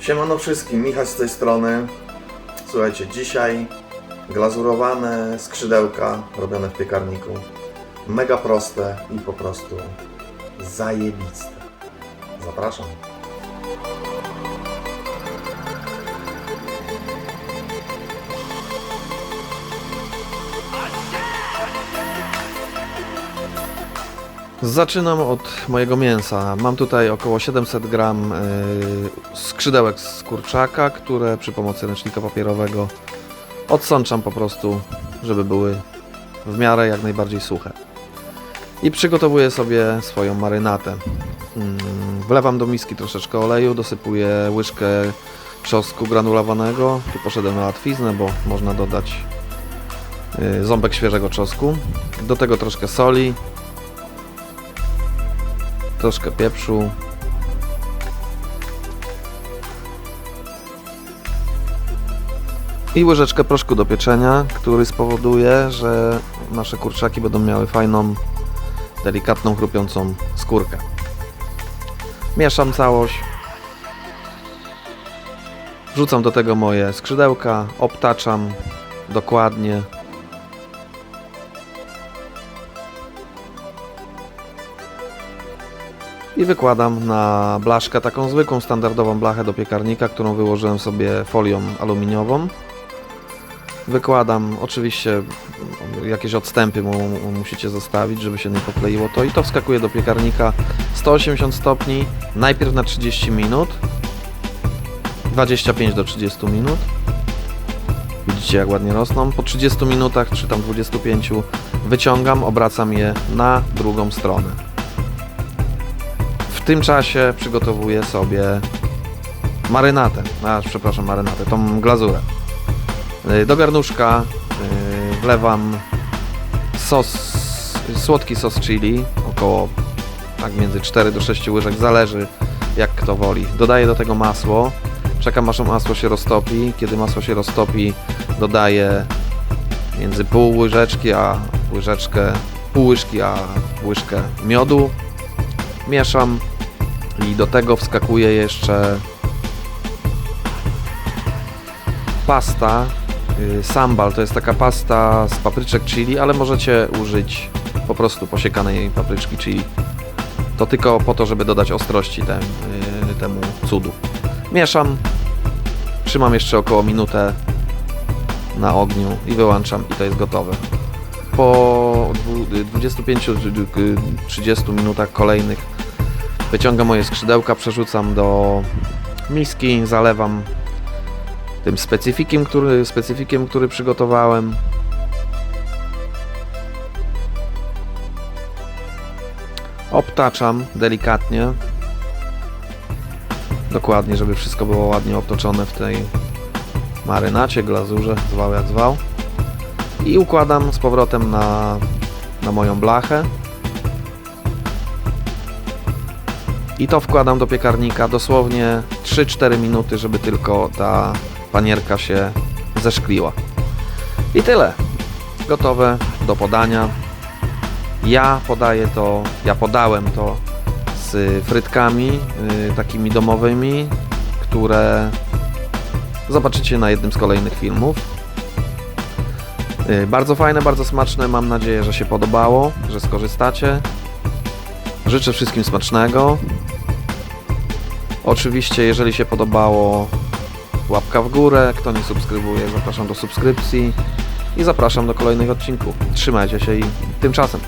Siemano wszystkim, Michał z tej strony. Słuchajcie, dzisiaj glazurowane skrzydełka robione w piekarniku. Mega proste i po prostu zajebiste. Zapraszam. Zaczynam od mojego mięsa. Mam tutaj około 700 gram y, skrzydełek z kurczaka, które przy pomocy ręcznika papierowego odsączam po prostu, żeby były w miarę jak najbardziej suche. I przygotowuję sobie swoją marynatę. Mm, Wlewam do miski troszeczkę oleju, dosypuję łyżkę czosnku granulowanego. Tu poszedłem na łatwiznę, bo można dodać y, ząbek świeżego czosnku. Do tego troszkę soli, troszkę pieprzu. I łyżeczkę proszku do pieczenia, który spowoduje, że nasze kurczaki będą miały fajną, delikatną, chrupiącą skórkę. Mieszam całość. Wrzucam do tego moje skrzydełka, obtaczam dokładnie. I wykładam na blaszkę, taką zwykłą, standardową blachę do piekarnika, którą wyłożyłem sobie folią aluminiową. Wykładam, oczywiście jakieś odstępy mu musicie zostawić, żeby się nie pokleiło to i to wskakuje do piekarnika 180 stopni, najpierw na 30 minut, 25 do 30 minut. Widzicie jak ładnie rosną. Po 30 minutach, czy tam 25 wyciągam, obracam je na drugą stronę. W tym czasie przygotowuję sobie marynatę, a przepraszam, marynatę, tą glazurę. Y, Do garnuszka y, wlewam sos, słodki sos chili, około tak między 4 do 6 łyżek, zależy jak kto woli. Dodaję do tego masło, czekam aż masło się roztopi. Kiedy masło się roztopi, dodaję między pół łyżeczki a łyżeczkę, pół łyżki a łyżkę miodu. Mieszam i do tego wskakuje jeszcze pasta y, sambal. To jest taka pasta z papryczek chili, ale możecie użyć po prostu posiekanej papryczki chili. To tylko po to, żeby dodać ostrości tem, y, temu cudu. Mieszam, trzymam jeszcze około minutę na ogniu i wyłączam i to jest gotowe. Po dwu- 25-30 minutach kolejnych Wyciągam moje skrzydełka, przerzucam do miski, zalewam tym specyfikiem, który, specyfikiem, który przygotowałem. Obtaczam delikatnie. Dokładnie, żeby wszystko było ładnie obtoczone w tej marynacie, glazurze, zwał jak zwał. I układam z powrotem na, na moją blachę. I to wkładam do piekarnika dosłownie 3-4 minuty, żeby tylko ta panierka się zeszkliła. I tyle. Gotowe do podania. Ja podaję to, ja podałem to z frytkami y, takimi domowymi, które zobaczycie na jednym z kolejnych filmów. Y, bardzo fajne, bardzo smaczne. Mam nadzieję, że się podobało, że skorzystacie. Życzę wszystkim smacznego. Oczywiście, jeżeli się podobało, łapka w górę. Kto nie subskrybuje, zapraszam do subskrypcji i zapraszam do kolejnych odcinków. Trzymajcie się i tymczasem.